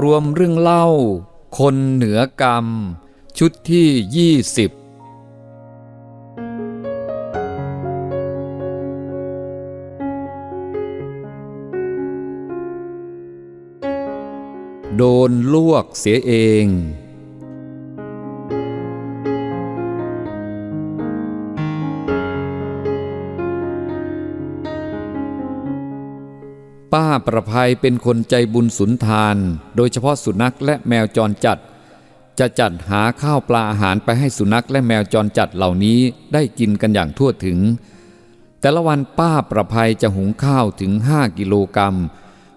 รวมเรื่องเล่า คนเหนือกรรม ชุดที่ 20โดนลวกเสียเอง ป้าประภัยเป็นคนใจบุญสุนทาน โดยเฉพาะสุนัขและแมวจรจัด จะจัดหาข้าวปลาอาหารไปให้สุนัขและแมวจรจัดเหล่านี้ได้กินกันอย่างทั่วถึง แต่ละวันป้าประภัยจะหุงข้าวถึง 5 กิโลกรัม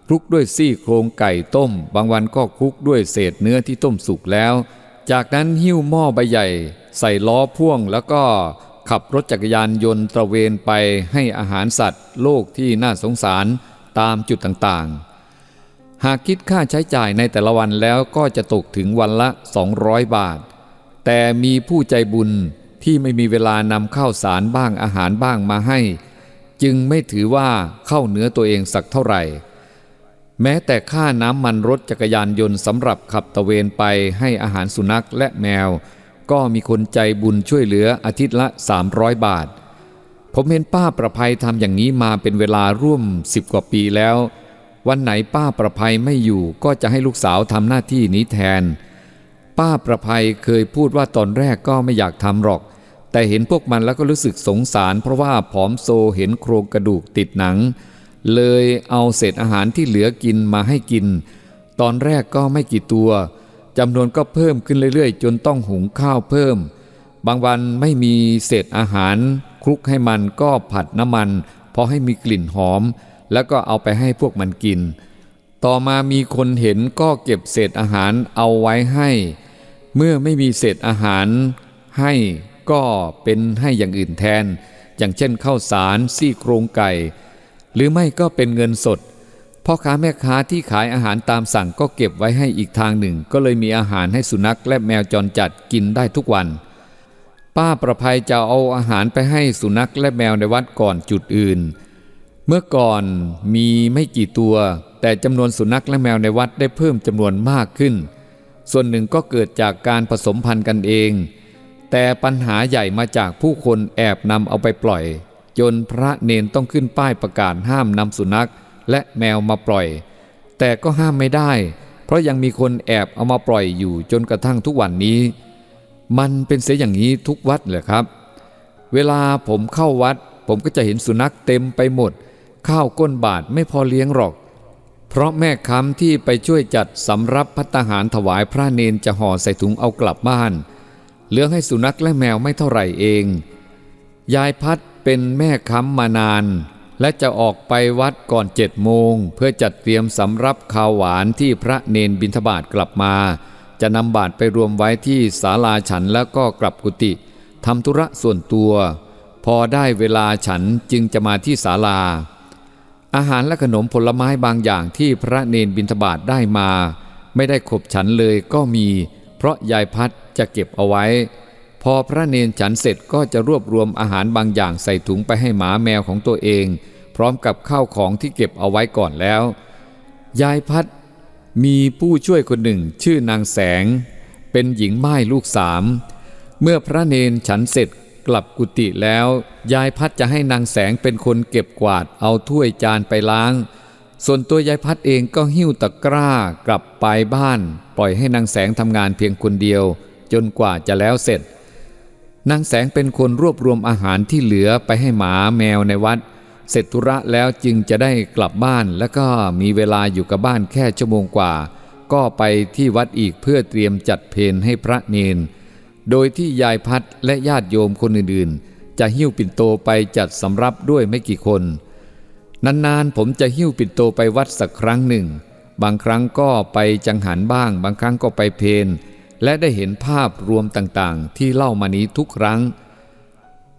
คลุกด้วยซี่โครงไก่ต้ม บางวันก็คลุกด้วยเศษเนื้อที่ต้มสุกแล้ว จากนั้นหิ้วหม้อใบใหญ่ ใส่ล้อพ่วงแล้วก็ขับรถจักรยานยนต์ตระเวนไปให้อาหารสัตว์ โลกที่น่าสงสาร ตามจุดต่างๆ หากคิดค่าใช้จ่ายในแต่ละวันแล้วก็จะตกถึงวันละ 200 บาท แต่มีผู้ใจบุญที่ไม่มีเวลานำข้าวสารบ้างอาหารบ้างมาให้ จึงไม่ถือว่าเข้าเนื้อตัวเองสักเท่าไหร่ แม้แต่ค่าน้ำมันรถจักรยานยนต์สำหรับขับตะเวนไปให้อาหารสุนัขและแมว ก็มีคนใจบุญช่วยเหลืออาทิตย์ละ 300 บาท ผมเห็นป้าประภัยทำอย่างนี้มาเป็นเวลาร่วมสิบกว่าปีแล้ว วันไหนป้าประภัยไม่อยู่ก็จะให้ลูกสาวทำหน้าที่นี้แทน ป้าประภัยเคยพูดว่าตอนแรกก็ไม่อยากทำหรอก แต่เห็นพวกมันแล้วก็รู้สึกสงสาร เพราะว่าผอมโซเห็นโครงกระดูกติดหนัง เลยเอาเศษอาหารที่เหลือกินมาให้กิน ตอนแรกก็ไม่กี่ตัวจำนวนก็เพิ่มขึ้นเรื่อยๆ จนต้องหุงข้าวเพิ่ม บางวันไม่มีเศษอาหาร คลุกให้มันก็ผัดน้ำมันพอให้มีกลิ่นหอม แล้วก็เอาไปให้พวกมันกิน ต่อมามีคนเห็นก็เก็บเศษอาหารเอาไว้ให้ เมื่อไม่มีเศษอาหารให้ก็เป็นให้อย่างอื่นแทน อย่างเช่นข้าวสารซี่โครงไก่ หรือไม่ก็เป็นเงินสดพ่อค้าแม่ค้าที่ขายอาหารตามสั่งก็เก็บไว้ให้อีกทางหนึ่ง ก็เลยมีอาหารให้สุนัขและแมวจรจัดกินได้ทุกวัน ป้าประภัยจะเอาอาหารไปให้สุนัขและแมวในวัดก่อนจุดอื่น เมื่อก่อนมีไม่กี่ตัว แต่จำนวนสุนัขและแมวในวัดได้เพิ่มจำนวนมากขึ้น ส่วนหนึ่งก็เกิดจากการผสมพันธุ์กันเอง แต่ปัญหาใหญ่มาจากผู้คนแอบนำเอาไปปล่อย จนพระเนนต้องขึ้นป้ายประกาศห้ามนำสุนัขและแมวมาปล่อย แต่ก็ห้ามไม่ได้ เพราะยังมีคนแอบเอามาปล่อยอยู่จนกระทั่งทุกวันนี้ มันเป็นเสียอย่างนี้ทุกวัดเลยครับ เวลาผมเข้าวัด ผมก็จะเห็นสุนัขเต็มไปหมด ข้าวก้นบาทไม่พอเลี้ยงหรอก เพราะแม่ค้ำที่ไปช่วยจัดสำรับพัตตาหารถวายพระเนนจะห่อใส่ถุงเอากลับบ้าน เลี้ยงให้สุนัขและแมวไม่เท่าไหร่เอง ยายพัดเป็นแม่ค้ำมานาน และจะออกไปวัดก่อนเจ็ดโมง เพื่อจัดเตรียมสำรับข้าวหวานที่พระเนนบิณฑบาตกลับมา จะนำบาตรไปรวมไว้ที่ศาลาฉันแล้วก็กลับกุฏิทำธุระส่วนตัว พอได้เวลาฉันจึงจะมาที่ศาลา อาหารและขนมผลไม้บางอย่างที่พระเนนบิณฑบาตได้มา ไม่ได้ขบฉันเลยก็มี เพราะยายพัดจะเก็บเอาไว้ พอพระเนนฉันเสร็จก็จะรวบรวมอาหารบางอย่างใส่ถุงไปให้หมาแมวของตัวเอง พร้อมกับข้าวของที่เก็บเอาไว้ก่อนแล้ว ยายพัด มีผู้ช่วยคนหนึ่งชื่อนางแสง เป็นหญิงไม้ลูกสาม เมื่อพระเนนฉันเสร็จกลับกุฏิแล้ว ยายพัดจะให้นางแสงเป็นคนเก็บกวาดเอาถ้วยจานไปล้าง ส่วนตัวยายพัดเองก็หิ้วตะกร้ากลับไปบ้าน ปล่อยให้นางแสงทำงานเพียงคนเดียว จนกว่าจะแล้วเสร็จ นางแสงเป็นคนรวบรวมอาหารที่เหลือไปให้หมาแมวในวัด เสร็จธุระแล้วจึงจะได้กลับบ้าน แล้วก็มีเวลาอยู่กับบ้านแค่ชั่วโมงกว่า ก็ไปที่วัดอีกเพื่อเตรียมจัดเพลให้พระเนน โดยที่ยายพัดและญาติโยมคนอื่นๆ จะหิ้วปิ่นโตไปจัดสำรับด้วยไม่กี่คน นานๆผมจะหิ้วปิ่นโตไปวัดสักครั้งหนึ่ง บางครั้งก็ไปจังหันบ้าง บางครั้งก็ไปเพลและได้เห็นภาพรวมต่างๆ ที่เล่ามานี้ทุกครั้ง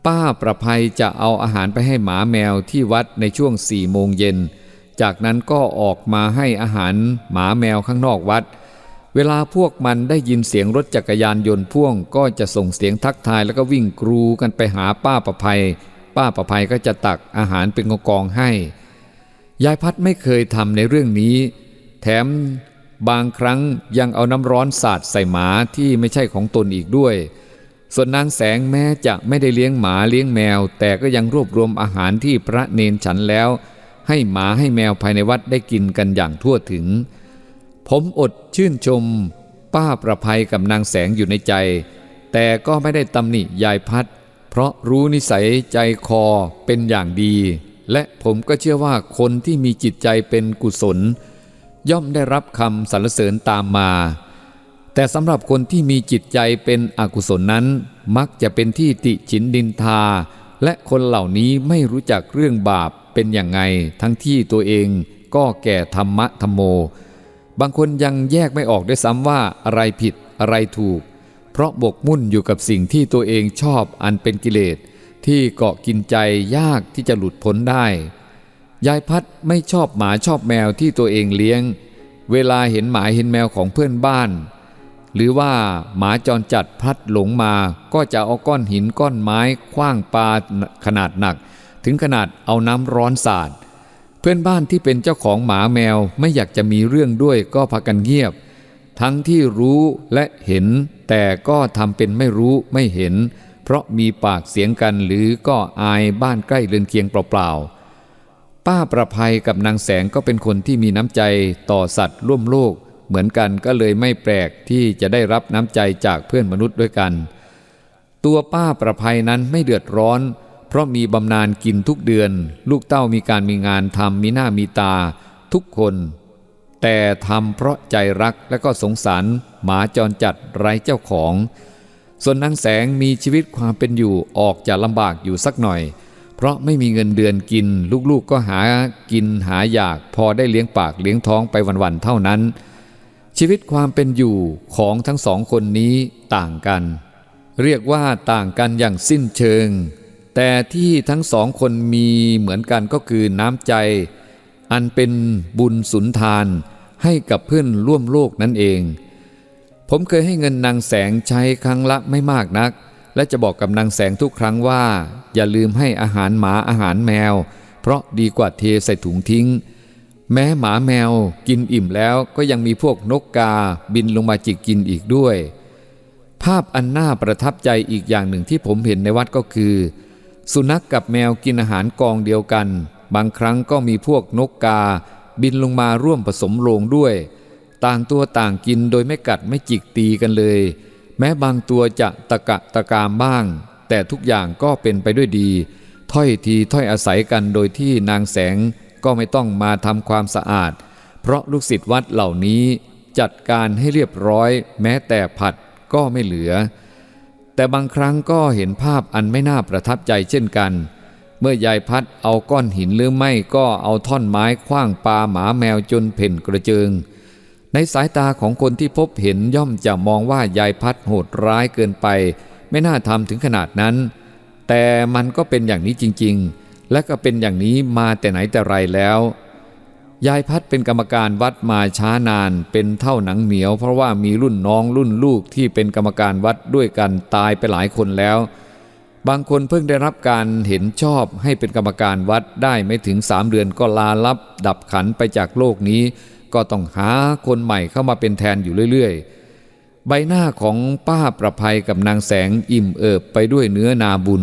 ป้าประภัยจะเอาอาหารไปให้หมาแมวที่วัดในช่วงสี่โมงเย็น จากนั้นก็ออกมาให้อาหารหมาแมวข้างนอกวัด เวลาพวกมันได้ยินเสียงรถจักรยานยนต์พ่วง ก็จะส่งเสียงทักทายแล้วก็วิ่งกรูกันไปหาป้าประภัย ป้าประภัยก็จะตักอาหารเป็นกองๆให้ ยายพัดไม่เคยทำในเรื่องนี้ แถมบางครั้งยังเอาน้ำร้อนสาดใส่หมาที่ไม่ใช่ของตนอีกด้วย ส่วนนางแสงแม้จะไม่ได้เลี้ยงหมาเลี้ยงแมว แต่ก็ยังรวบรวมอาหารที่พระเนนฉันแล้ว ให้หมาให้แมวภายในวัดได้กินกันอย่างทั่วถึง ผมอดชื่นชม ป้าประภัยกับนางแสงอยู่ในใจ แต่ก็ไม่ได้ตำหนิยายพัด เพราะรู้นิสัยใจคอเป็นอย่างดี และผมก็เชื่อว่าคนที่มีจิตใจเป็นกุศล ย่อมได้รับคำสรรเสริญตามมา แต่สำหรับคนที่มีจิตใจเป็นอกุศลนั้น มักจะเป็นที่ติฉินดินทา และคนเหล่านี้ไม่รู้จักเรื่องบาปเป็นอย่างไง ทั้งที่ตัวเองก็แก่ธรรมะธรรมโม บางคนยังแยกไม่ออกด้วยซ้ำว่าอะไรผิดอะไรถูก เพราะบกมุ่นอยู่กับสิ่งที่ตัวเองชอบอันเป็นกิเลส ที่เกาะกินใจยากที่จะหลุดพ้นได้ ยายพัดไม่ชอบหมาชอบแมวที่ตัวเองเลี้ยง เวลาเห็นหมาเห็นแมวของเพื่อนบ้าน หรือว่าหมาจรจัดพลัดหลงมาก็จะเอาก้อนหินก้อนไม้คว้างปลาขนาดหนัก ถึงขนาดเอาน้ำร้อนสาด เพื่อนบ้านที่เป็นเจ้าของหมาแมวไม่อยากจะมีเรื่องด้วยก็พากันเงียบ ทั้งที่รู้และเห็น แต่ก็ทำเป็นไม่รู้ไม่เห็น เพราะมีปากเสียงกันหรือก็อายบ้านใกล้เรือนเคียงเปล่าๆป้าประภัยกับนางแสงก็เป็นคนที่มีน้ำใจต่อสัตว์ร่วมโลก เหมือนกันก็เลยไม่แปลกที่จะได้รับน้ำใจจากเพื่อนมนุษย์ด้วยกัน ตัวป้าประภัยนั้นไม่เดือดร้อน เพราะมีบำนาญกินทุกเดือน ลูกเต้ามีการมีงานทำมีหน้ามีตา ทุกคน แต่ทำเพราะใจรักและก็สงสารหมาจรจัดไร้เจ้าของ ส่วนนางแสงมีชีวิตความเป็นอยู่ออกจะลำบากอยู่สักหน่อย เพราะไม่มีเงินเดือนกิน ลูกๆก็หากินหาอยากพอได้เลี้ยงปากเลี้ยงท้องไปวันๆเท่านั้น ชีวิตความเป็นอยู่ของทั้งสองคนนี้ต่างกัน เรียกว่าต่างกันอย่างสิ้นเชิง แต่ที่ทั้งสองคนมีเหมือนกันก็คือน้ำใจ อันเป็นบุญสุนทานให้กับเพื่อนร่วมโลกนั่นเอง ผมเคยให้เงินนางแสงใช้ครั้งละไม่มากนัก และจะบอกกับนางแสงทุกครั้งว่า อย่าลืมให้อาหารหมาอาหารแมว เพราะดีกว่าเทใส่ถุงทิ้ง แม้หมาแมวกินอิ่มแล้วก็ยังมีพวกนกกาบินลงมาจิกกินอีกด้วย ภาพอันน่าประทับใจอีกอย่างหนึ่งที่ผมเห็นในวัดก็คือ สุนัขกกับแมวกินอาหารกองเดียวกัน บางครั้งก็มีพวกนกกา บินลงมาร่วมผสมโรงด้วย ต่างตัวต่างกินโดยไม่กัดไม่จิกตีกันเลย แม้บางตัวจะตะกะตะกามบ้าง แต่ทุกอย่างก็เป็นไปด้วยดี ถ้อยทีถ้อยอาศัยกันโดยที่นางแสง ก็ไม่ต้องมาทำความสะอาด เพราะลูกศิษย์วัดเหล่านี้จัดการให้เรียบร้อย แม้แต่ผัดก็ไม่เหลือ แต่บางครั้งก็เห็นภาพอันไม่น่าประทับใจเช่นกัน เมื่อยายพัดเอาก้อนหินหรือไม่ก็เอาท่อนไม้คว้างปลาหมาแมวจนเพ่นกระเจิง ในสายตาของคนที่พบเห็นย่อมจะมองว่ายายพัดโหดร้ายเกินไป ไม่น่าทำถึงขนาดนั้น แต่มันก็เป็นอย่างนี้จริง ๆ และก็เป็นอย่างนี้มาแต่ไหนแต่ไรแล้ว ยายพัดเป็นกรรมการวัดมาช้านานเป็นเท่าหนังเหนียว เพราะว่ามีรุ่นน้องรุ่นลูกที่เป็นกรรมการวัดด้วยกันตายไปหลายคนแล้ว บางคนเพิ่งได้รับการเห็นชอบให้เป็นกรรมการวัดได้ไม่ถึงสามเดือนก็ลาลับ ดับขันไปจากโลกนี้ ก็ต้องหาคนใหม่เข้ามาเป็นแทนอยู่เรื่อยๆใบหน้าของป้าประภัยกับนางแสงอิ่มเอิบไปด้วยเนื้อนาบุญ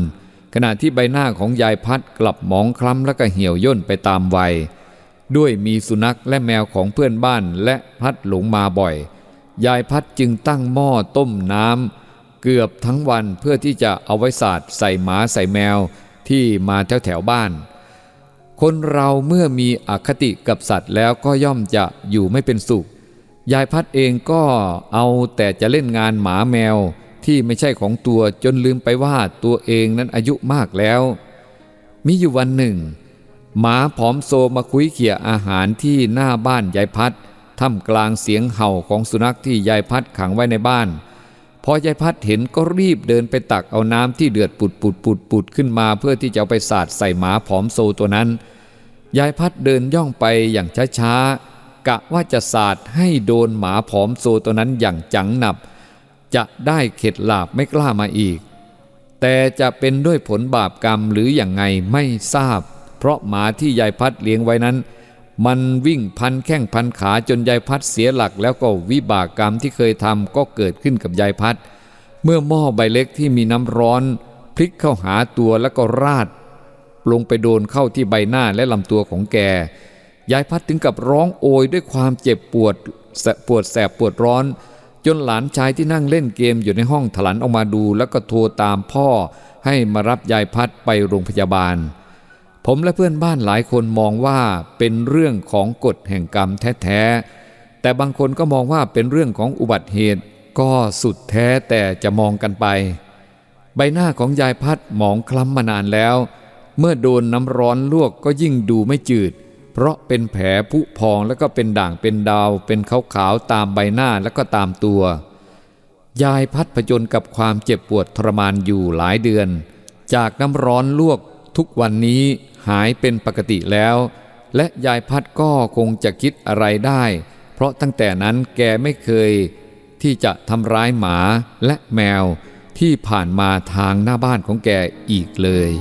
ขณะที่ใบหน้าของยายพัดกลับหมองคล้ำและก็เหี่ยวย่นไปตามวัย ด้วยมีสุนัขและแมวของเพื่อนบ้านและพัดหลงมาบ่อย ยายพัดจึงตั้งหม้อต้มน้ำเกือบทั้งวันเพื่อที่จะเอาไว้สาดใส่หมาใส่แมวที่มาแถวแถวบ้าน คนเราเมื่อมีอคติกับสัตว์แล้วก็ย่อมจะอยู่ไม่เป็นสุข ยายพัดเองก็เอาแต่จะเล่นงานหมาแมว ที่ไม่ใช่ของตัวจนลืมไปว่าตัวเองนั้นอายุมากแล้ว มีอยู่วันหนึ่ง หมาผอมโซมาคุยเขี่ยอาหารที่หน้าบ้านยายพัดท่ามกลางเสียงเห่าของสุนัขที่ยายพัดขังไว้ในบ้าน พอยายพัดเห็นก็รีบเดินไปตักเอาน้ำที่เดือดปุดปุดปุดปุดขึ้นมาเพื่อที่จะเอาไปสาดใส่หมาผอมโซตัวนั้น ยายพัดเดินย่องไปอย่างช้าๆกะว่าจะสาดให้โดนหมาผอมโซตัวนั้นอย่างจังหนับ จะได้เข็ดหลาบไม่กล้ามาอีก แต่จะเป็นด้วยผลบาปกรรมหรืออย่างไงไม่ทราบ เพราะหมาที่ยายพัดเลี้ยงไว้นั้น มันวิ่งพันแข้งพันขาจนยายพัดเสียหลัก แล้วก็วิบากกรรมที่เคยทำก็เกิดขึ้นกับยายพัด เมื่อหม้อใบเล็กที่มีน้ำร้อน พลิกเข้าหาตัวแล้วก็ราด ลงไปโดนเข้าที่ใบหน้าและลำตัวของแกยายพัดถึงกับร้องโอยด้วยความเจ็บปวดปวดแสบปวดร้อน จนหลานชายที่นั่งเล่นเกมอยู่ในห้องถลันออกมาดู แล้วก็โทรตามพ่อให้มารับยายพัดไปโรงพยาบาล ผมและเพื่อนบ้านหลายคนมองว่าเป็นเรื่องของกฎแห่งกรรมแท้ๆ แต่บางคนก็มองว่าเป็นเรื่องของอุบัติเหตุ ก็สุดแท้แต่จะมองกันไป ใบหน้าของยายพัดหมองคล้ำมานานแล้ว เมื่อโดนน้ำร้อนลวกก็ยิ่งดูไม่จืด เพราะเป็นแผลผุพองแล้วก็เป็นด่างเป็นดาว เป็นขาวๆตามใบหน้าแล้วก็ตามตัว ยายพัดผจญกับความเจ็บปวดทรมานอยู่หลายเดือน จากน้ำร้อนลวกทุกวันนี้หายเป็นปกติแล้ว และยายพัดก็คงจะคิดอะไรได้ เพราะตั้งแต่นั้นแกไม่เคย ที่จะทำร้ายหมาและแมวที่ผ่านมาทางหน้าบ้านของแกอีกเลย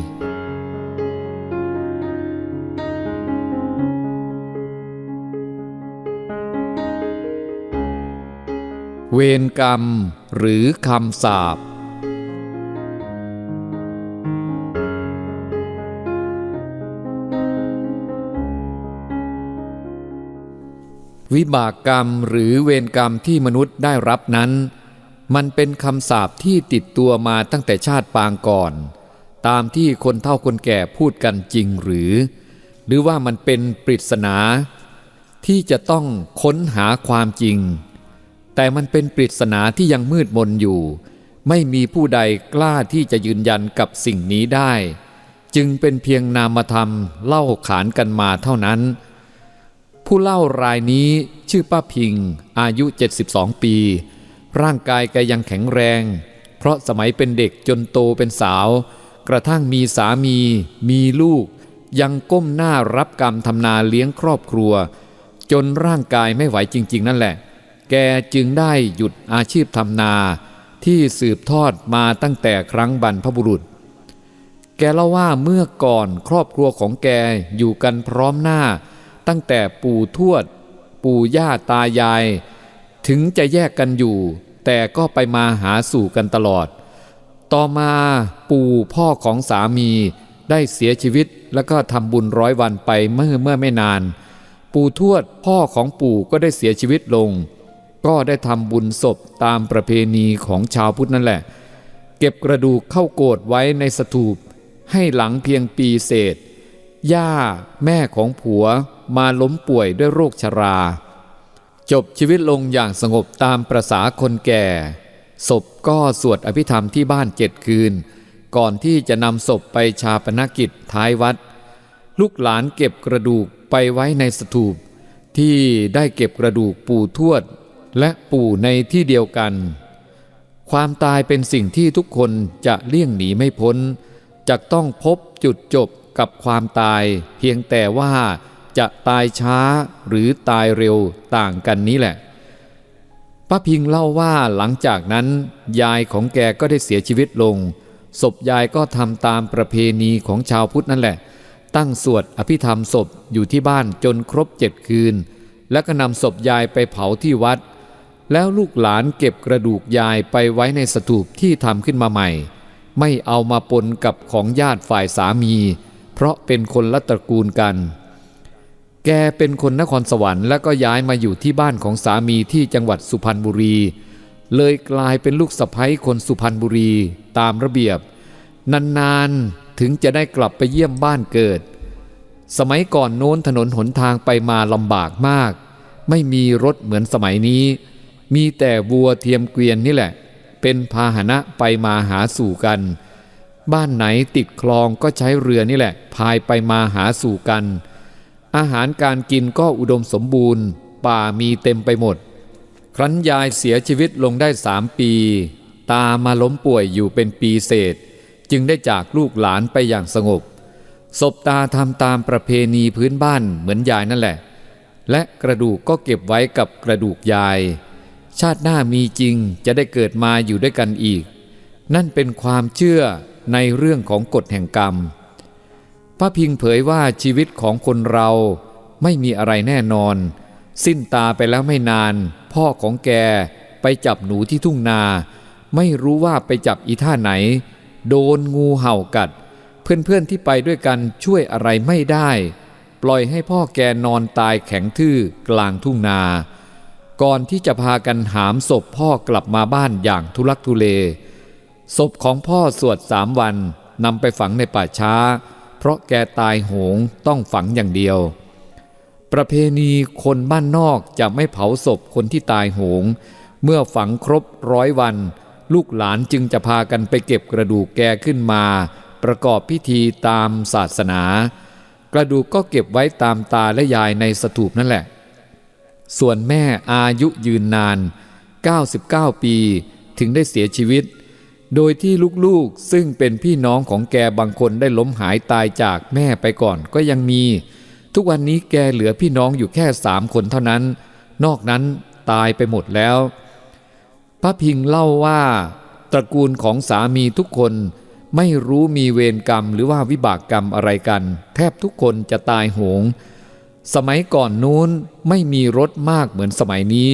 เวรกรรมหรือคำสาปวิบากกรรมหรือเวรกรรมที่มนุษย์ได้รับนั้น มันเป็นคำสาปที่ติดตัวมาตั้งแต่ชาติปางก่อน ตามที่คนเฒ่าคนแก่พูดกันจริงหรือ หรือว่ามันเป็นปริศนา ที่จะต้องค้นหาความจริง แต่มันเป็นปริศนาที่ยังมืดมนอยู่ ไม่มีผู้ใดกล้าที่จะยืนยันกับสิ่งนี้ได้ จึงเป็นเพียงนามธรรมเล่าขานกันมาเท่านั้น ผู้เล่ารายนี้ชื่อป้าพิง อายุ 72 ปี ร่างกายแกยังแข็งแรง เพราะสมัยเป็นเด็กจนโตเป็นสาว กระทั่งมีสามี มีลูก ยังก้มหน้ารับกรรมทำนาเลี้ยงครอบครัว จนร่างกายไม่ไหวจริง ๆ นั่นแหละ แกจึงได้หยุดอาชีพทำนาที่สืบทอดมาตั้งแต่ครั้งบรรพบุรุษ แกเล่าว่าเมื่อก่อนครอบครัวของแกอยู่กันพร้อมหน้า ตั้งแต่ปู่ทวด ปู่ย่าตายาย ถึงจะแยกกันอยู่ แต่ก็ไปมาหาสู่กันตลอด ต่อมาปู่พ่อของสามีได้เสียชีวิตแล้วก็ทำบุญร้อยวันไปเมื่อเมื่อไม่นาน ปู่ทวดพ่อของปู่ก็ได้เสียชีวิตลง ก็ได้ทำบุญศพตามประเพณีของชาวพุทธนั่นแหละ เก็บกระดูกเข้าโกดไว้ในสถูป ให้หลังเพียงปีเศษ ย่าแม่ของผัวมาล้มป่วยด้วยโรคชรา จบชีวิตลงอย่างสงบตามประษาคนแก่ ศพก็สวดอภิธรรมที่บ้านเจ็ดคืน ก่อนที่จะนำศพไปชาปนกิจท้ายวัด ลูกหลานเก็บกระดูกไปไว้ในสถูปที่ได้เก็บกระดูกปู่ทวด และปู่ในที่เดียวกัน ความตายเป็นสิ่งที่ทุกคนจะเลี่ยงหนีไม่พ้นจะต้องพบจุดจบกับความตาย เพียงแต่ว่าจะตายช้าหรือตายเร็วต่างกันนี้แหละป้าพิงเล่าว่าหลังจากนั้น ยายของแกก็ได้เสียชีวิตลง ศพยายก็ทำตามประเพณีของชาวพุทธนั่นแหละ ตั้งสวดอภิธรรมศพอยู่ที่บ้านจนครบเจ็ดคืน แล้วก็นำศพยายไปเผาที่วัด แล้วลูกหลานเก็บกระดูกยายไปไว้ในสถูปที่ทำขึ้นมาใหม่ ไม่เอามาปนกับของญาติฝ่ายสามี เพราะเป็นคนละตระกูลกัน แกเป็นคนนครสวรรค์แล้วก็ย้ายมาอยู่ที่บ้านของสามีที่จังหวัดสุพรรณบุรี เลยกลายเป็นลูกสะใภ้คนสุพรรณบุรีตามระเบียบ นานๆถึงจะได้กลับไปเยี่ยมบ้านเกิด สมัยก่อนโน้นถนนหนทางไปมาลำบากมาก ไม่มีรถเหมือนสมัยนี้ มีแต่วัวเทียมเกวียนนี่แหละ เป็นพาหนะไปมาหาสู่กัน บ้านไหนติดคลองก็ใช้เรือนี่แหละ พายไปมาหาสู่กัน อาหารการกินก็อุดมสมบูรณ์ ป่ามีเต็มไปหมด ครั้นยายเสียชีวิตลงได้สามปี ตามาล้มป่วยอยู่เป็นปีเศษ จึงได้จากลูกหลานไปอย่างสงบศพตาทำตามประเพณีพื้นบ้านเหมือนยายนั่นแหละ และกระดูกก็เก็บไว้กับกระดูกยาย ชาติหน้ามีจริงจะได้เกิดมาอยู่ด้วยกันอีก นั่นเป็นความเชื่อในเรื่องของกฎแห่งกรรม พระพิงเผยว่าชีวิตของคนเราไม่มีอะไรแน่นอน สิ้นตาไปแล้วไม่นาน พ่อของแกไปจับหนูที่ทุ่งนา ไม่รู้ว่าไปจับอีท่าไหน โดนงูเห่ากัด เพื่อนๆที่ไปด้วยกันช่วยอะไรไม่ได้ ปล่อยให้พ่อแกนอนตายแข็งทื่อกลางทุ่งนา ก่อนที่จะพากันหามศพพ่อกลับมาบ้านอย่างทุลักทุเล ศพของพ่อสวดสามวันนำไปฝังในป่าช้า เพราะแกตายโหงต้องฝังอย่างเดียว ประเพณีคนบ้านนอกจะไม่เผาศพคนที่ตายโหง เมื่อฝังครบร้อยวัน ลูกหลานจึงจะพากันไปเก็บกระดูกแกขึ้นมา ประกอบพิธีตามศาสนา กระดูกก็เก็บไว้ตามตาและยายในสถูปนั่นแหละ ส่วนแม่อายุยืนนาน 99 ปีถึงได้เสียชีวิต โดยที่ลูกๆซึ่งเป็นพี่น้องของแกบางคนได้ล้มหายตายจากแม่ไปก่อนก็ยังมี ทุกวันนี้แกเหลือพี่น้องอยู่แค่สามคนเท่านั้น นอกนั้นตายไปหมดแล้ว พระพิงเล่าว่า ตระกูลของสามีทุกคนไม่รู้มีเวรกรรมหรือว่าวิบากกรรมอะไรกัน แทบทุกคนจะตายโหง สมัยก่อนนู้นไม่มีรถมากเหมือนสมัยนี้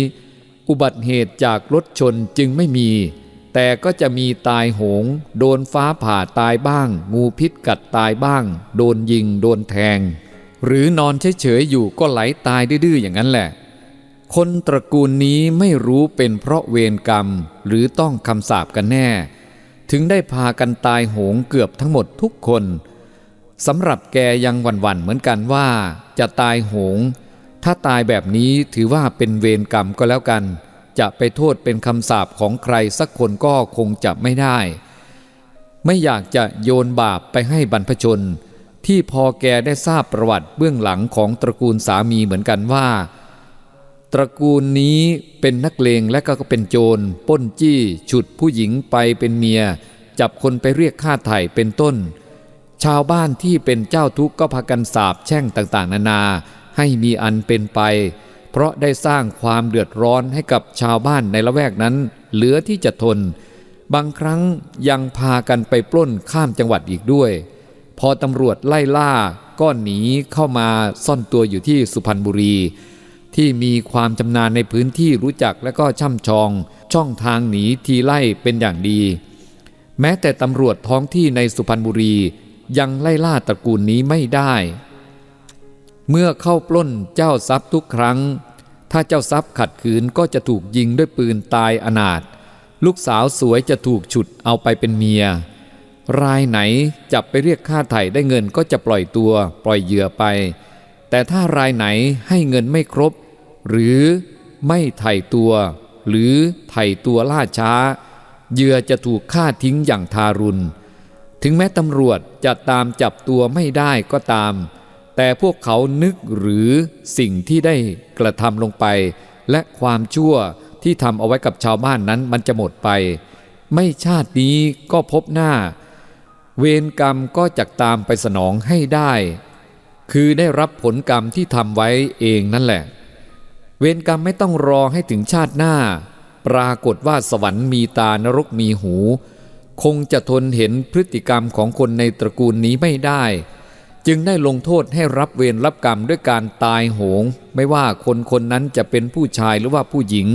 อุบัติเหตุจากรถชนจึงไม่มี แต่ก็จะมีตายโหง โดนฟ้าผ่าตายบ้าง งูพิษกัดตายบ้าง โดนยิง โดนแทง หรือนอนเฉยๆอยู่ก็ไหลตายดื้อๆอย่างนั้นแหละ คนตระกูลนี้ไม่รู้เป็นเพราะเวรกรรม หรือต้องคำสาปกันแน่ ถึงได้พากันตายโหงเกือบทั้งหมดทุกคน สำหรับแกยังหวั่นๆเหมือนกันว่าจะตายโหง ถ้าตายแบบนี้ถือว่าเป็นเวรกรรมก็แล้วกัน จะไปโทษเป็นคำสาปของใครสักคนก็คงจะไม่ได้ ไม่อยากจะโยนบาปไปให้บรรพชน ที่พอแกได้ทราบประวัติเบื้องหลังของตระกูลสามีเหมือนกันว่า ตระกูลนี้เป็นนักเลงและก็เป็นโจรป้นจี้ ฉุดผู้หญิงไปเป็นเมีย จับคนไปเรียกค่าไถ่เป็นต้น ชาวบ้านที่เป็นเจ้าทุกข์ก็พากันสาบแช่งต่างๆ นานา ให้มีอันเป็นไป เพราะได้สร้างความเดือดร้อนให้กับชาวบ้านในละแวกนั้น เหลือที่จะทน บางครั้งยังพากันไปปล้นข้ามจังหวัดอีกด้วย พอตำรวจไล่ล่าก็หนีเข้ามาซ่อนตัวอยู่ที่สุพรรณบุรี ที่มีความชำนาญในพื้นที่รู้จักและก็ช่ำชอง ช่องทางหนีทีไล่เป็นอย่างดี แม้แต่ตำรวจท้องที่ในสุพรรณบุรี ยังไล่ล่าตระกูลนี้ไม่ได้ เมื่อเข้าปล้นเจ้าทรัพย์ทุกครั้ง ถ้าเจ้าทรัพย์ขัดขืนก็จะถูกยิงด้วยปืนตายอนาถลูกสาวสวยจะถูกฉุดเอาไปเป็นเมีย รายไหนจับไปเรียกค่าไถ่ได้เงินก็จะปล่อยตัวปล่อยเหยื่อไป แต่ถ้ารายไหนให้เงินไม่ครบ หรือไม่ไถ่ตัว หรือไถ่ตัวล่าช้า เหยื่อจะถูกฆ่าทิ้งอย่างทารุณ ถึงแม้ตำรวจจะตามจับตัวไม่ได้ก็ตาม แต่พวกเขานึกหรือสิ่งที่ได้กระทำลงไป และความชั่วที่ทำเอาไว้กับชาวบ้านนั้นมันจะหมดไป ไม่ชาตินี้ก็พบหน้า เวรกรรมก็จะตามไปสนองให้ได้ คือได้รับผลกรรมที่ทำไว้เองนั่นแหละ เวรกรรมไม่ต้องรอให้ถึงชาติหน้า ปรากฏว่าสวรรค์มีตานรกมีหู คงจะทนเห็นพฤติกรรมของคนในตระกูลนี้ไม่ได้ จึงได้ลงโทษให้รับเวรรับกรรมด้วยการตายโหง ไม่ว่าคนคนนั้นจะเป็นผู้ชายหรือว่าผู้หญิง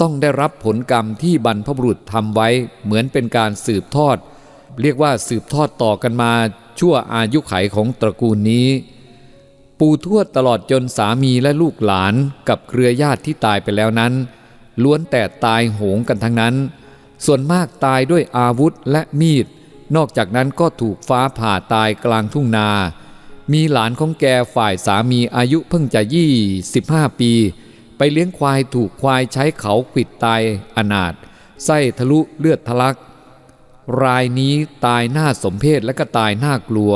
ต้องได้รับผลกรรมที่บรรพบุรุษทำไว้เหมือนเป็นการสืบทอด เรียกว่าสืบทอดต่อกันมาชั่วอายุไขของตระกูลนี้ ปู่ทวดตลอดจนสามีและลูกหลานกับเครือญาติที่ตายไปแล้วนั้น ล้วนแต่ตายโหงกันทั้งนั้น ส่วนมากตายด้วยอาวุธและมีด นอกจากนั้นก็ถูกฟ้าผ่าตายกลางทุ่งนา มีหลานของแกฝ่ายสามีอายุเพิ่งจะยี่สิบห้าปี ไปเลี้ยงควายถูกควายใช้เขาขิดตายอนาถไส้ทะลุเลือดทะลัก รายนี้ตายหน้าสมเพศและก็ตายหน้ากลัว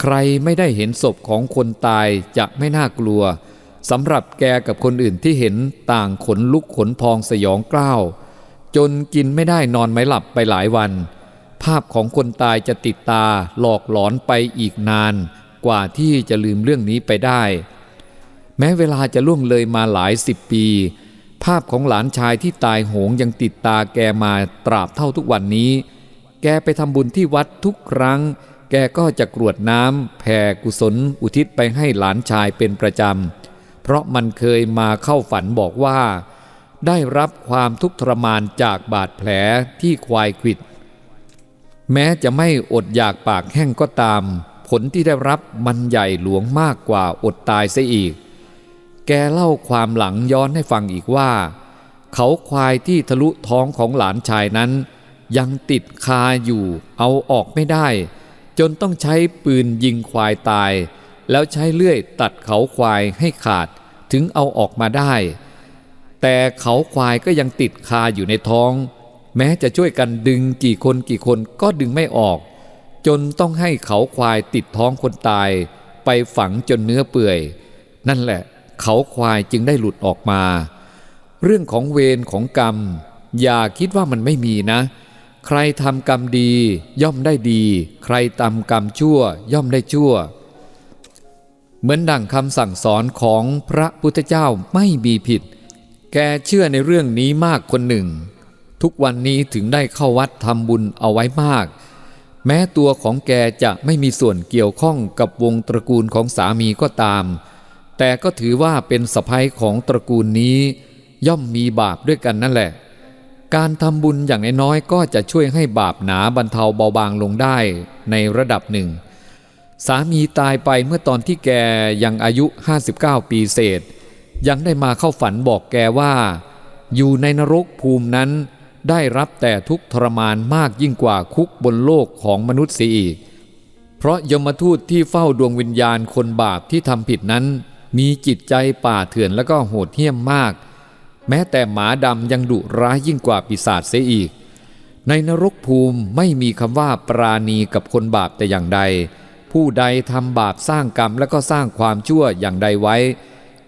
ใครไม่ได้เห็นศพของคนตายจะไม่น่ากลัวสำหรับแกกับคนอื่นที่เห็นต่างขนลุกขนพองสยองกล้าว จนกินไม่ได้นอนไม่หลับไปหลายวัน ภาพของคนตายจะติดตาหลอกหลอนไปอีกนาน กว่าที่จะลืมเรื่องนี้ไปได้ แม้เวลาจะล่วงเลยมาหลายสิบปี ภาพของหลานชายที่ตายโหงยังติดตาแกมาตราบเท่าทุกวันนี้ แกไปทำบุญที่วัดทุกครั้ง แกก็จะกรวดน้ำแผ่กุศลอุทิศไปให้หลานชายเป็นประจำ เพราะมันเคยมาเข้าฝันบอกว่า ได้รับความทุกข์ทรมานจากบาดแผลที่ควายขิด แม้จะไม่อดอยากปากแห้งก็ตาม ผลที่ได้รับมันใหญ่หลวงมากกว่าอดตายเสียอีก แกเล่าความหลังย้อนให้ฟังอีกว่า เขาควายที่ทะลุท้องของหลานชายนั้น ยังติดคาอยู่เอาออกไม่ได้ จนต้องใช้ปืนยิงควายตาย แล้วใช้เลื่อยตัดเขาควายให้ขาดถึงเอาออกมาได้ แต่เขาควายก็ยังติดคาอยู่ในท้อง แม้จะช่วยกันดึงกี่คนกี่คนก็ดึงไม่ออก จนต้องให้เขาควายติดท้องคนตาย ไปฝังจนเนื้อเปื่อย นั่นแหละเขาควายจึงได้หลุดออกมา เรื่องของเวรของกรรม อย่าคิดว่ามันไม่มีนะ ใครทำกรรมดี ย่อมได้ดี ใครทำกรรมชั่ว ย่อมได้ชั่ว เหมือนดังคำสั่งสอนของพระพุทธเจ้าไม่มีผิด แกเชื่อในเรื่องนี้มากคนหนึ่ง ทุกวันนี้ถึงได้เข้าวัดทำบุญเอาไว้มาก แม้ตัวของแกจะไม่มีส่วนเกี่ยวข้องกับวงตระกูลของสามีก็ตาม แต่ก็ถือว่าเป็นสะพ้ยของตระกูลนี้ ย่อมมีบาปด้วยกันนั่นแหละ การทำบุญอย่างน้อยๆก็จะช่วยให้บาปหนาบรรเทาเบาบางลงได้ในระดับหนึ่ง สามีตายไปเมื่อตอนที่แกยังอายุ 59 ปีเศษ ยังได้มาเข้าฝันบอกแกว่า อยู่ในนรกภูมินั้น ได้รับแต่ทุกทรมานมากยิ่งกว่าคุกบนโลกของมนุษย์เสียอีก เพราะยมทูตที่เฝ้าดวงวิญญาณคนบาปที่ทำผิดนั้น มีจิตใจป่าเถื่อนและก็โหดเหี้ยมมาก แม้แต่หมาดำยังดุร้ายยิ่งกว่าปีศาจเสียอีก ในนรกภูมิไม่มีคำว่าปราณีกับคนบาปแต่อย่างใด ผู้ใดทำบาปสร้างกรรมและก็สร้างความชั่วอย่างใดไว้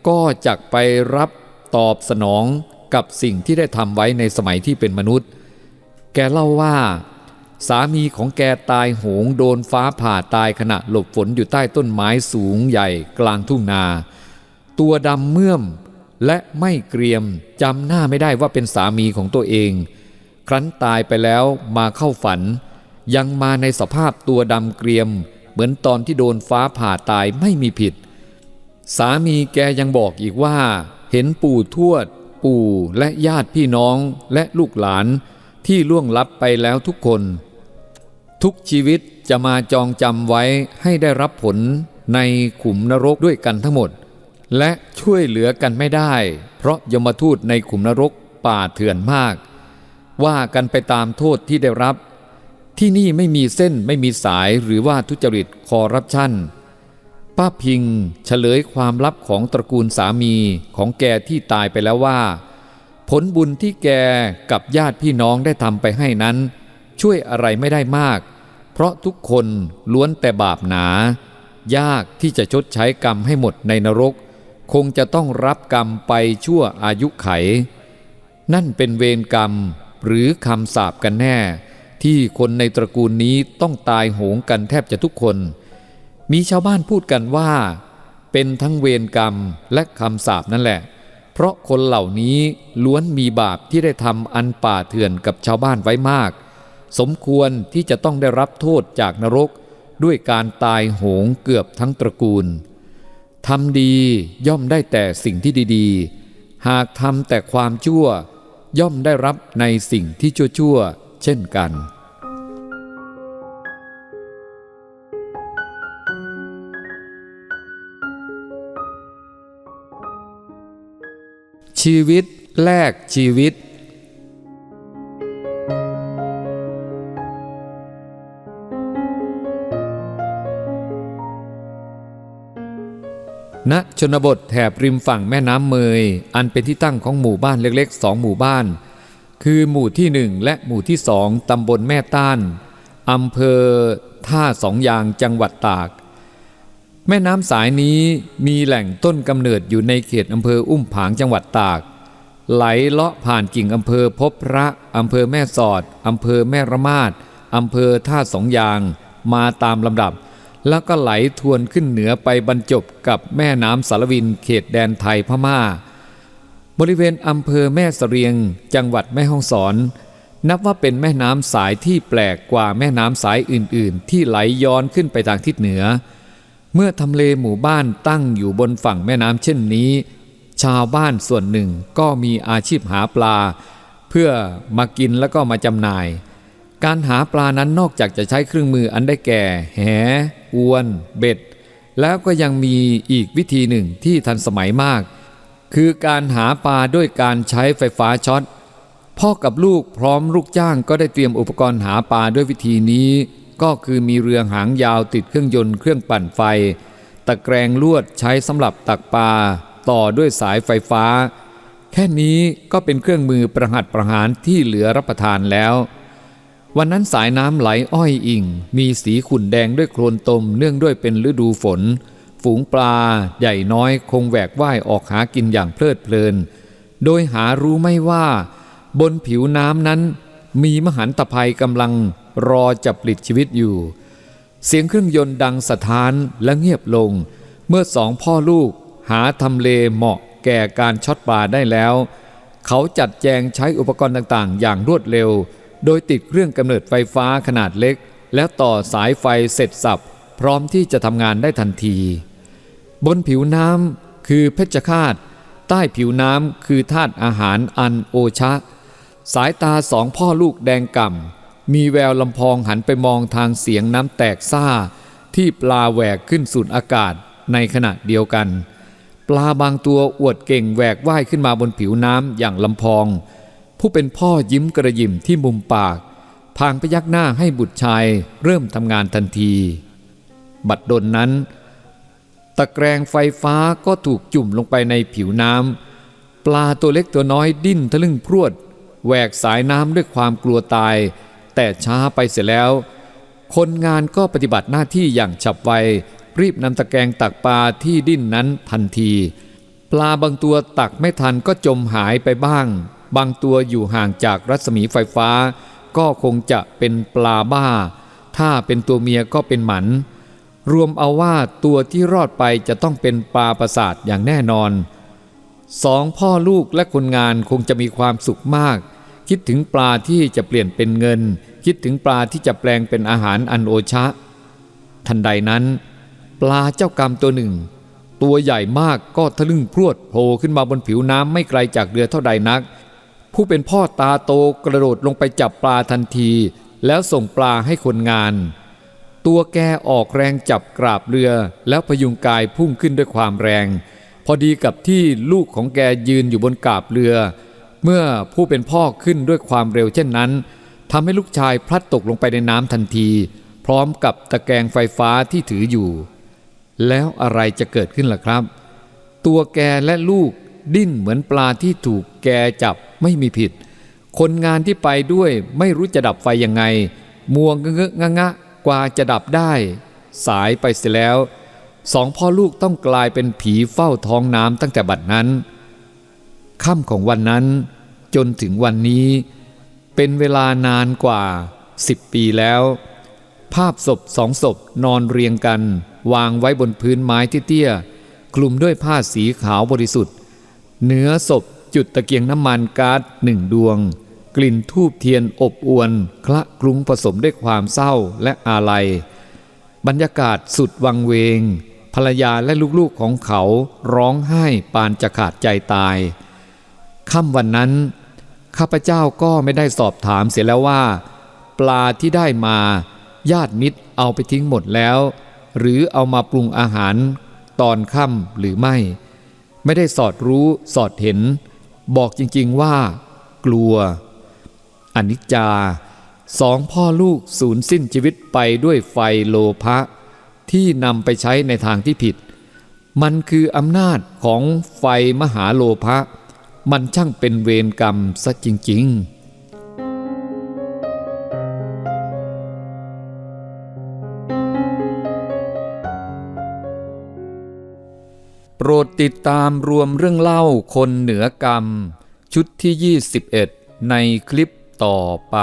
ก็จักไปรับตอบสนองกับสิ่งที่ได้ทำไว้ในสมัยที่เป็นมนุษย์ แกเล่าว่า สามีของแกตายโหงโดนฟ้าผ่าตายขณะหลบฝนอยู่ใต้ต้นไม้สูงใหญ่กลางทุ่งนา ตัวดำเมื่อมและไม่เกรียมจำหน้าไม่ได้ว่าเป็นสามีของตัวเอง ครั้นตายไปแล้วมาเข้าฝัน ยังมาในสภาพตัวดำเกรียม เหมือนตอนที่โดนฟ้าผ่าตายไม่มีผิด สามีแกยังบอกอีกว่า เห็นปู่ทวด ปู่และญาติพี่น้องและลูกหลานที่ล่วงลับไปแล้วทุกคน ทุกชีวิตจะมาจองจำไว้ให้ได้รับผลในขุมนรกด้วยกันทั้งหมด และช่วยเหลือกันไม่ได้ เพราะยมทูตในขุมนรกป่าเถื่อนมาก ว่ากันไปตามโทษที่ได้รับ ที่นี่ไม่มีเส้นไม่มีสายหรือว่าทุจริตคอร์รัปชัน ป้าพิงเฉลยความลับของตระกูลสามีของแกที่ตายไปแล้วว่า ผลบุญที่แกกับญาติพี่น้องได้ทำไปให้นั้น ช่วยอะไรไม่ได้มาก เพราะทุกคนล้วนแต่บาปหนา ยากที่จะชดใช้กรรมให้หมดในนรก คงจะต้องรับกรรมไปชั่วอายุไข นั่นเป็นเวรกรรมหรือคำสาปกันแน่ ที่คนในตระกูลนี้ต้องตายโหงกันแทบจะทุกคน มีชาวบ้านพูดกันว่า เป็นทั้งเวรกรรมและคำสาปนั่นแหละ เพราะคนเหล่านี้ล้วนมีบาปที่ได้ทำอันป่าเถื่อนกับชาวบ้านไว้มาก สมควรที่จะต้องได้รับโทษจากนรก ด้วยการตายโหงเกือบทั้งตระกูลทำดีย่อมได้แต่สิ่งที่ดีๆ หากทำแต่ความชั่ว ย่อมได้รับในสิ่งที่ชั่วๆ เช่นกัน ชีวิตแลกชีวิต ณชนบทแถบริมฝั่งแม่น้ำเมย อันเป็นที่ตั้งของหมู่บ้านเล็กๆสองหมู่บ้าน คือหมู่ที่หนึ่งและหมู่ที่สองตำบลแม่ต้านอำเภอท่าสองยางจังหวัดตาก แม่น้ำสายนี้มีแหล่งต้นกำเนิดอยู่ในเขตอำเภออุ้มผางจังหวัดตาก ไหลเลาะผ่านกิ่งอำเภอพบพระอำเภอแม่สอดอำเภอแม่ระมาดอำเภอท่าสองยาง มาตามลำดับ แล้วก็ไหลทวนขึ้นเหนือไปบรรจบกับแม่น้ำสารวินเขตแดนไทยพม่า บริเวณอำเภอแม่สเสรียง จังหวัดแม่ฮ่องสอน นับว่าเป็นแม่น้ำสายที่แปลกกว่าแม่น้ำสายอื่นๆ ที่ไหลย้อนขึ้นไปทางทิศเหนือ เมื่อทำเลหมู่บ้านตั้งอยู่บนฝั่งแม่น้ำเช่นนี้ ชาวบ้านส่วนหนึ่งก็มีอาชีพหาปลา เพื่อมากินแล้วก็มาจำหน่าย การหาปลานั้นนอกจากจะใช้เครื่องมืออันได้แก่ แห อวน เบ็ด แล้วก็ยังมีอีกวิธีหนึ่งที่ทันสมัยมาก คือการหาปลาด้วยการใช้ไฟฟ้าช็อตพ่อกับลูกพร้อมลูกจ้างก็ได้เตรียมอุปกรณ์หาปลาด้วยวิธีนี้ ก็คือมีเรือหางยาวติดเครื่องยนต์เครื่องปั่นไฟ ตะแกรงลวดใช้สำหรับตักปลาต่อด้วยสายไฟฟ้า แค่นี้ก็เป็นเครื่องมือประหัตประหารที่เหลือรับประทานแล้ว วันนั้นสายน้ำไหลอ้อยอิ่ง มีสีขุ่นแดงด้วยโคลนตมเนื่องด้วยเป็นฤดูฝน ฝูงปลาใหญ่น้อยคงแหวกว่ายออกหากินอย่างเพลิดเพลิน โดยหารู้ไม่ว่า บนผิวน้ำนั้น มีมหันตภัยกำลังรอจับปลิดชีวิตอยู่ เสียงเครื่องยนต์ดังสะท้านและเงียบลง เมื่อสองพ่อลูกหาทำเลเหมาะแก่การช็อตปลาได้แล้ว เขาจัดแจงใช้อุปกรณ์ต่างๆ อย่างรวดเร็ว โดยติดเครื่องกำเนิดไฟฟ้าขนาดเล็ก แล้วต่อสายไฟเสร็จสับ พร้อมที่จะทำงานได้ทันที บนผิวน้ำคือเพชฌฆาตใต้ผิวน้ำคือธาตุอาหารอันโอชะ สายตาสองพ่อลูกแดงก่ำมีแววลำพองหันไปมองทางเสียงน้ำแตกซ่า ที่ปลาแหวกขึ้นสู่อากาศในขณะเดียวกัน ปลาบางตัวอวดเก่งแหวกว่ายขึ้นมาบนผิวน้ำอย่างลำพอง ผู้เป็นพ่อยิ้มกระยิมที่มุมปากพางพยักหน้าให้บุตรชายเริ่มทำงานทันที บัดดลนั้น ตะแกรงไฟฟ้าก็ถูกจุ่มลงไปในผิวน้ำปลาตัวเล็กตัวน้อยดิ้นทะลึ่งพรวด แหวกสายน้ำด้วยความกลัวตาย แต่ช้าไปเสียแล้ว คนงานก็ปฏิบัติหน้าที่อย่างฉับไว รีบนำตะแกรงตักปลาที่ดิ้นนั้นทันที ปลาบางตัวตักไม่ทันก็จมหายไปบ้าง บางตัวอยู่ห่างจากรัศมีไฟฟ้า ก็คงจะเป็นปลาบ้า ถ้าเป็นตัวเมียก็เป็นหมัน รวมเอาว่าตัวที่รอดไปจะต้องเป็นปลาประสาทอย่างแน่นอนสองพ่อลูกและคนงานคงจะมีความสุขมาก คิดถึงปลาที่จะเปลี่ยนเป็นเงิน คิดถึงปลาที่จะแปลงเป็นอาหารอันโอชะ ทันใดนั้น ปลาเจ้ากรรมตัวหนึ่ง ตัวใหญ่มากก็ทะลึ่งพรวดโผล่ขึ้นมาบนผิวน้ำไม่ไกลจากเรือเท่าใดนัก ผู้เป็นพ่อตาโตกระโดดลงไปจับปลาทันที แล้วส่งปลาให้คนงาน ตัวแกออกแรงจับกราบเรือ แล้วพยุงกายพุ่งขึ้นด้วยความแรง พอดีกับที่ลูกของแกยืนอยู่บนกาบเรือ เมื่อผู้เป็นพ่อขึ้นด้วยความเร็วเช่นนั้นทำให้ลูกชายพลัดตกลงไปในน้ำทันที พร้อมกับตะแกรงไฟฟ้าที่ถืออยู่ แล้วอะไรจะเกิดขึ้นล่ะครับ ตัวแกและลูกดิ้นเหมือนปลาที่ถูกแกจับไม่มีผิด คนงานที่ไปด้วยไม่รู้จะดับไฟยังไงมัวงเงะงะงะกว่าจะดับได้ สายไปเสียแล้ว สองพ่อลูกต้องกลายเป็นผีเฝ้าท้องน้ำตั้งแต่บัดนั้น ค่ำของวันนั้น จนถึงวันนี้ เป็นเวลานานกว่าสิบปีแล้ว ภาพศพสองศพนอนเรียงกัน วางไว้บนพื้นไม้ที่เตี้ยคลุมด้วยผ้าสีขาวบริสุทธิ์เหนือศพจุดตะเกียงน้ำมันก๊าซหนึ่งดวง กลิ่นทูบเทียนอบอวน คละคลุ้งผสมด้วยความเศร้าและอาลัย บรรยากาศสุดวังเวง ภรรยาและลูกๆของเขาร้องไห้ปานจะขาดใจตาย ค่ำวันนั้น ข้าพเจ้าก็ไม่ได้สอบถามเสียแล้วว่า ปลาที่ได้มาญาติมิตรเอาไปทิ้งหมดแล้ว หรือเอามาปรุงอาหารตอนค่ำหรือไม่ ไม่ได้สอดรู้สอดเห็น บอกจริงๆว่า กลัว อนิจจาสองพ่อลูกสูญสิ้นชีวิตไปด้วยไฟโลภะที่นำไปใช้ในทางที่ผิด มันคืออำนาจของไฟมหาโลภะ มันช่างเป็นเวรกรรมซะจริง ๆโปรดติดตามรวมเรื่องเล่าคนเหนือกรรม ชุดที่ 21 ในคลิปต่อไป